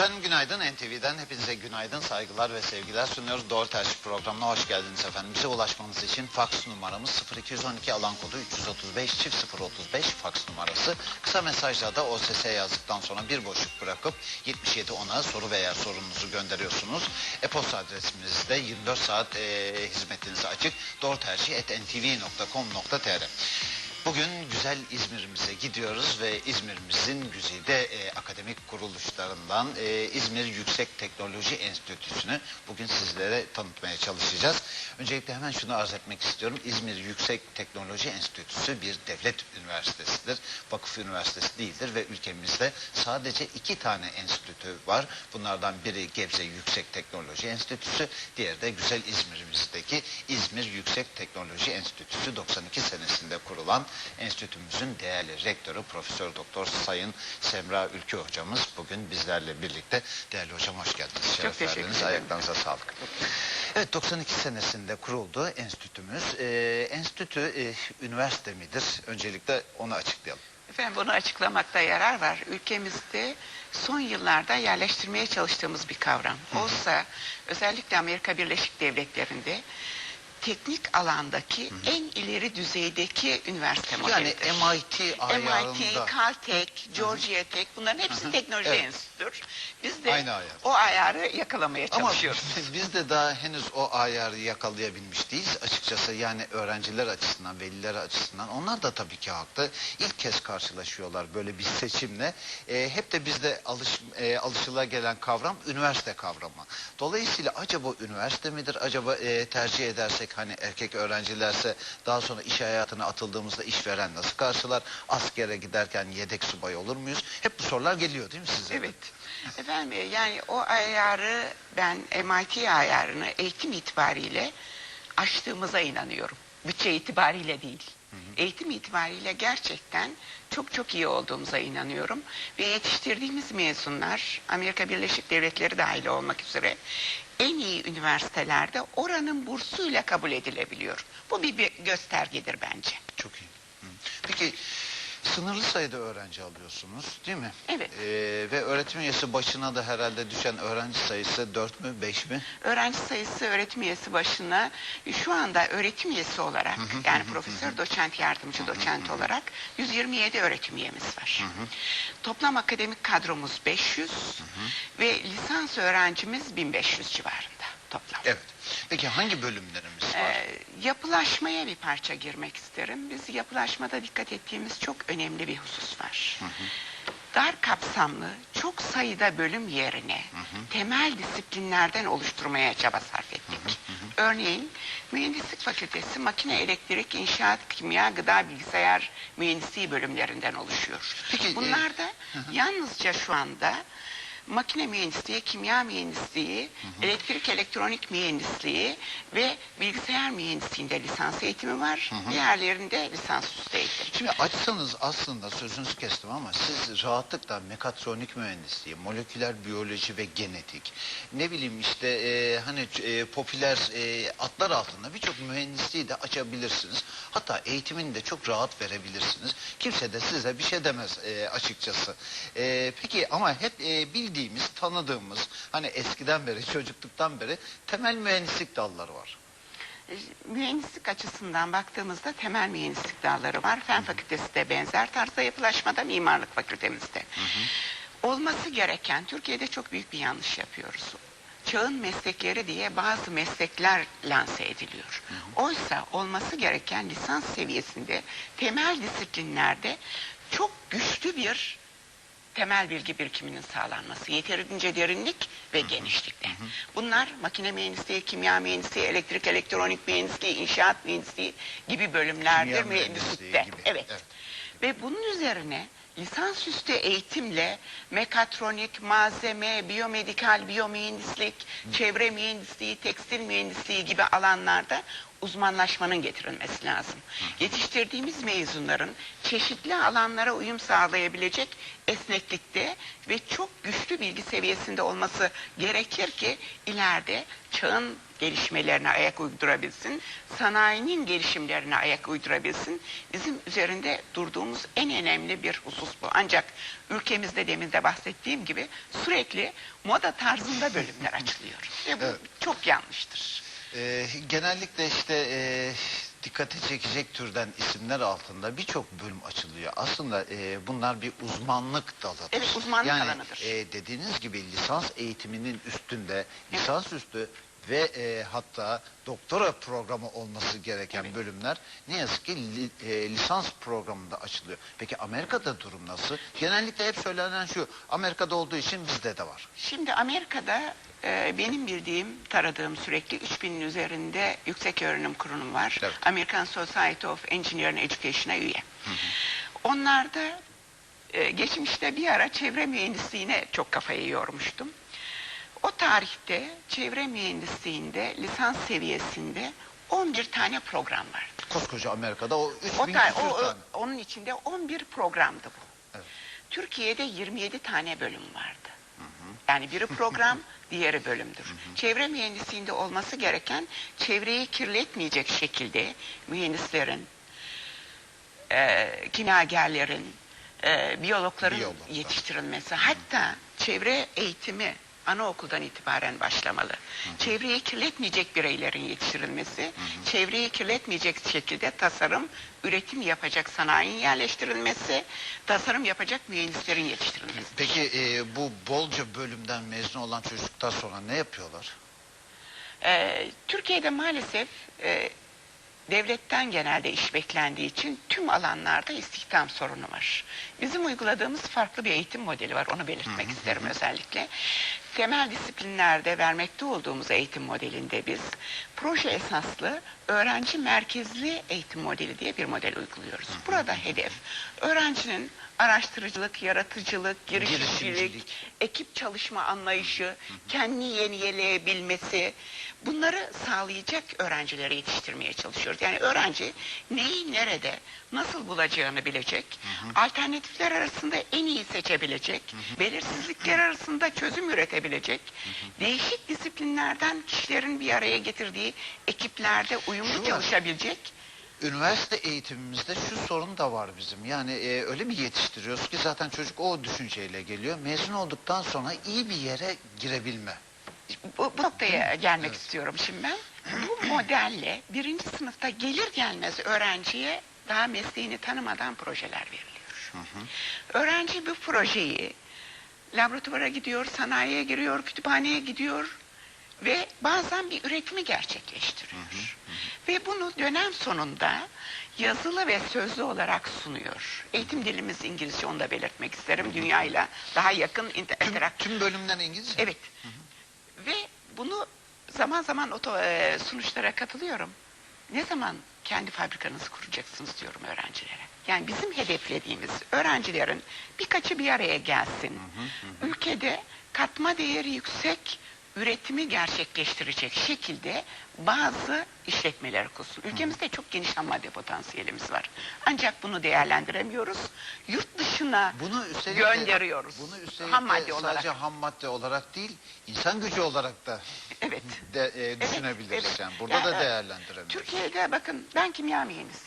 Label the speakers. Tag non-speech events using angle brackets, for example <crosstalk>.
Speaker 1: Efendim günaydın NTV'den hepinize günaydın, saygılar ve sevgiler sunuyoruz. Doğru Tercih programına hoş geldiniz efendim. Bize ulaşmanız için fax numaramız 0212 alan kodu 335 çift 035 fax numarası. Kısa mesajlarda OSS yazdıktan sonra bir boşluk bırakıp 77 ona soru veya sorunuzu gönderiyorsunuz. E-posta adresimiz de 24 saat e, hizmetinize açık. Doğru tercih ntv.com.tr Bugün güzel İzmir'imize gidiyoruz ve İzmir'imizin güzide e, akademik kuruluşlarından e, İzmir Yüksek Teknoloji Enstitüsü'nü bugün sizlere tanıtmaya çalışacağız. Öncelikle hemen şunu arz etmek istiyorum. İzmir Yüksek Teknoloji Enstitüsü bir devlet üniversitesidir. Vakıf üniversitesi değildir ve ülkemizde sadece iki tane enstitü var. Bunlardan biri Gebze Yüksek Teknoloji Enstitüsü, diğeri de güzel İzmir'imizdeki İzmir Yüksek Teknoloji Enstitüsü 92 senesinde kurulan enstitümüzün değerli rektörü Profesör Doktor Sayın Semra Ülkü hocamız bugün bizlerle birlikte. Değerli hocam hoş geldiniz. Şeref
Speaker 2: teşekkür
Speaker 1: verdiniz.
Speaker 2: ederim.
Speaker 1: Ayaklarınıza sağlık. Evet 92 senesinde kuruldu enstitümüz. Ee, enstitü e, üniversite midir? Öncelikle onu açıklayalım.
Speaker 2: Efendim bunu açıklamakta yarar var. Ülkemizde son yıllarda yerleştirmeye çalıştığımız bir kavram. Olsa özellikle Amerika Birleşik Devletleri'nde teknik alandaki en ileri düzeydeki üniversite
Speaker 1: Yani
Speaker 2: modelidir.
Speaker 1: MIT ayarında.
Speaker 2: MIT, Caltech, Georgia Tech bunların hepsi
Speaker 1: Hı hı.
Speaker 2: teknoloji
Speaker 1: Evet.
Speaker 2: enstitüdür. Biz de
Speaker 1: Aynı ayar.
Speaker 2: o ayarı yakalamaya
Speaker 1: Ama
Speaker 2: çalışıyoruz.
Speaker 1: biz de daha henüz o ayarı yakalayabilmiş değiliz açıkçası. Yani öğrenciler açısından, veliler açısından onlar da tabii ki haklı. İlk kez karşılaşıyorlar böyle bir seçimle. Ee, hep de bizde alış, e, alışıla gelen kavram üniversite kavramı. Dolayısıyla acaba üniversite midir? Acaba e, tercih edersek hani erkek öğrencilerse daha sonra iş hayatına atıldığımızda işveren nasıl karşılar? Askere giderken yedek subay olur muyuz? Hep bu sorular geliyor değil mi size?
Speaker 2: Evet. Efendim e, yani o ayarı ben MIT ayarını eğitim itibariyle aştığımıza inanıyorum. Bütçe itibariyle değil. Eğitim itibariyle gerçekten çok çok iyi olduğumuza inanıyorum. Ve yetiştirdiğimiz mezunlar Amerika Birleşik Devletleri dahil olmak üzere en iyi üniversitelerde oranın bursuyla kabul edilebiliyor. Bu bir, bir göstergedir bence.
Speaker 1: Çok iyi. Peki sınırlı sayıda öğrenci alıyorsunuz değil mi?
Speaker 2: Evet.
Speaker 1: Ee, ve öğretim üyesi başına da herhalde düşen öğrenci sayısı 4 mü 5 mi?
Speaker 2: öğrenci sayısı öğretim üyesi başına şu anda öğretim üyesi olarak yani profesör doçent yardımcı doçent olarak 127 öğretim üyemiz var. Toplam akademik kadromuz 500 ve lisans öğrencimiz 1500 civarında toplam.
Speaker 1: Evet. Peki hangi bölümlerimiz
Speaker 2: Ee, yapılaşmaya bir parça girmek isterim. Biz yapılaşmada dikkat ettiğimiz çok önemli bir husus var. Dar kapsamlı, çok sayıda bölüm yerine temel disiplinlerden oluşturmaya çaba sarf ettik. Örneğin Mühendislik Fakültesi makine, elektrik, inşaat, kimya, gıda, bilgisayar mühendisliği bölümlerinden oluşuyor.
Speaker 1: Peki, e,
Speaker 2: Bunlar da yalnızca şu anda makine mühendisliği, kimya mühendisliği, elektrik elektronik mühendisliği ve bilgisayar mühendisliğinde lisans eğitimi var. Diğerlerinde lisansüstü eğitim.
Speaker 1: Şimdi açsanız aslında sözünüzü kestim ama siz rahatlıkla mekatronik mühendisliği, moleküler biyoloji ve genetik, ne bileyim işte e, hani e, popüler e, adlar altında birçok mühendisliği de açabilirsiniz. Hatta eğitimini de çok rahat verebilirsiniz. Kimse de size bir şey demez e, açıkçası. E, peki ama hep e, bildiğimiz, tanıdığımız hani eskiden beri, çocukluktan beri temel mühendislik dalları var.
Speaker 2: E, Mühendislik açısından baktığımızda temel mühendislik dalları var. Fen fakültesi de benzer tarzda yapılaşmada mimarlık fakültemizde. Olması gereken, Türkiye'de çok büyük bir yanlış yapıyoruz. Çağın meslekleri diye bazı meslekler lanse ediliyor. Oysa olması gereken lisans seviyesinde temel disiplinlerde çok güçlü bir temel bilgi birikiminin sağlanması, yeterince derinlik ve genişlikle. Bunlar makine mühendisliği, kimya mühendisliği, elektrik elektronik mühendisliği, inşaat mühendisliği gibi bölümlerdir
Speaker 1: Kimya
Speaker 2: mühendislikte.
Speaker 1: mühendisliği gibi,
Speaker 2: Evet.
Speaker 1: evet.
Speaker 2: Ve bunun üzerine lisansüstü eğitimle mekatronik, malzeme, biyomedikal, biyomühendislik, çevre mühendisliği, tekstil mühendisliği gibi alanlarda uzmanlaşmanın getirilmesi lazım. Yetiştirdiğimiz mezunların çeşitli alanlara uyum sağlayabilecek esneklikte ve çok güçlü bilgi seviyesinde olması gerekir ki ileride çağın gelişmelerine ayak uydurabilsin, sanayinin gelişimlerine ayak uydurabilsin. Bizim üzerinde durduğumuz en önemli bir husus bu. Ancak ülkemizde demin de bahsettiğim gibi sürekli moda tarzında bölümler açılıyor. Ve bu
Speaker 1: Evet.
Speaker 2: çok yanlıştır.
Speaker 1: Ee, genellikle işte e, dikkati çekecek türden isimler altında birçok bölüm açılıyor. Aslında e, bunlar bir uzmanlık dalıdır.
Speaker 2: Evet, uzmanlık
Speaker 1: yani,
Speaker 2: alanıdır.
Speaker 1: e, dediğiniz gibi lisans eğitiminin üstünde, lisans üstü ve e, hatta doktora programı olması gereken bölümler ne yazık ki li- e, lisans programında açılıyor. Peki Amerika'da durum nasıl? Genellikle hep söylenen şu, Amerika'da olduğu için bizde de var.
Speaker 2: Şimdi Amerika'da e, benim bildiğim, taradığım sürekli 3000'in üzerinde yüksek öğrenim kurumu var.
Speaker 1: Evet.
Speaker 2: American Society of Engineering Education'a üye. Onlar da e, geçmişte bir ara çevre mühendisliğine çok kafayı yormuştum. O tarihte çevre mühendisliğinde lisans seviyesinde 11 tane program vardı.
Speaker 1: Koskoca Amerika'da o 3000
Speaker 2: O, ta- o- o-
Speaker 1: tane.
Speaker 2: onun içinde 11 programdı bu.
Speaker 1: Evet.
Speaker 2: Türkiye'de 27 tane bölüm vardı. Yani biri program, <laughs> diğeri bölümdür. Çevre mühendisliğinde olması gereken çevreyi kirletmeyecek şekilde mühendislerin, e, kimyagerlerin, e, biyologların
Speaker 1: Biyologlar.
Speaker 2: yetiştirilmesi. Hatta çevre eğitimi anaokuldan itibaren başlamalı. Çevreyi kirletmeyecek bireylerin yetiştirilmesi, çevreyi kirletmeyecek şekilde tasarım, üretim yapacak sanayinin yerleştirilmesi, tasarım yapacak mühendislerin yetiştirilmesi.
Speaker 1: Peki e, bu bolca bölümden mezun olan çocuklar sonra ne yapıyorlar?
Speaker 2: Ee, Türkiye'de maalesef e, devletten genelde iş beklendiği için tüm alanlarda istihdam sorunu var. Bizim uyguladığımız farklı bir eğitim modeli var. Onu belirtmek isterim özellikle. Temel disiplinlerde vermekte olduğumuz eğitim modelinde biz proje esaslı öğrenci merkezli eğitim modeli diye bir model uyguluyoruz. Burada hedef öğrencinin araştırıcılık, yaratıcılık, girişimcilik, ekip çalışma anlayışı, kendini yenileyebilmesi. Bunları sağlayacak öğrencileri yetiştirmeye çalışıyoruz. Yani öğrenci neyi nerede nasıl bulacağını bilecek, alternatifler arasında en iyi seçebilecek, belirsizlikler arasında çözüm üretebilecek, değişik disiplinlerden kişilerin bir araya getirdiği ekiplerde uyumlu
Speaker 1: Şu
Speaker 2: çalışabilecek
Speaker 1: Üniversite eğitimimizde şu sorun da var bizim. Yani e, öyle bir yetiştiriyoruz ki zaten çocuk o düşünceyle geliyor. Mezun olduktan sonra iyi bir yere girebilme.
Speaker 2: bu, bu noktaya gelmek
Speaker 1: Evet.
Speaker 2: istiyorum şimdi ben. <clears throat> Bu modelle birinci sınıfta gelir gelmez öğrenciye daha mesleğini tanımadan projeler veriliyor. Öğrenci bu projeyi laboratuvara gidiyor, sanayiye giriyor, kütüphaneye gidiyor ve bazen bir üretimi gerçekleştiriyor. Ve bunu dönem sonunda yazılı ve sözlü olarak sunuyor. Eğitim dilimiz İngilizce onu da belirtmek isterim. Dünyayla daha yakın inter-
Speaker 1: Tüm,
Speaker 2: interak-
Speaker 1: tüm bölümden İngilizce.
Speaker 2: Evet. Ve bunu zaman zaman oto, e, sunuşlara katılıyorum. Ne zaman kendi fabrikanızı kuracaksınız diyorum öğrencilere. Yani bizim hedeflediğimiz öğrencilerin birkaçı bir araya gelsin. Ülkede katma değeri yüksek üretimi gerçekleştirecek şekilde bazı işletmeler kursun. Ülkemizde çok geniş ham madde potansiyelimiz var. Ancak bunu değerlendiremiyoruz. Yurt dışına
Speaker 1: Bunu üstelik
Speaker 2: gönderiyoruz.
Speaker 1: De, bunu üstelik
Speaker 2: ham
Speaker 1: de
Speaker 2: madde
Speaker 1: sadece
Speaker 2: olarak.
Speaker 1: ham madde olarak değil, insan gücü olarak da
Speaker 2: Evet.
Speaker 1: de, e, düşünebiliriz.
Speaker 2: evet.
Speaker 1: Yani burada
Speaker 2: Ya,
Speaker 1: da
Speaker 2: e,
Speaker 1: değerlendirebiliriz.
Speaker 2: Türkiye'de bakın ben kimya mühendisiyim.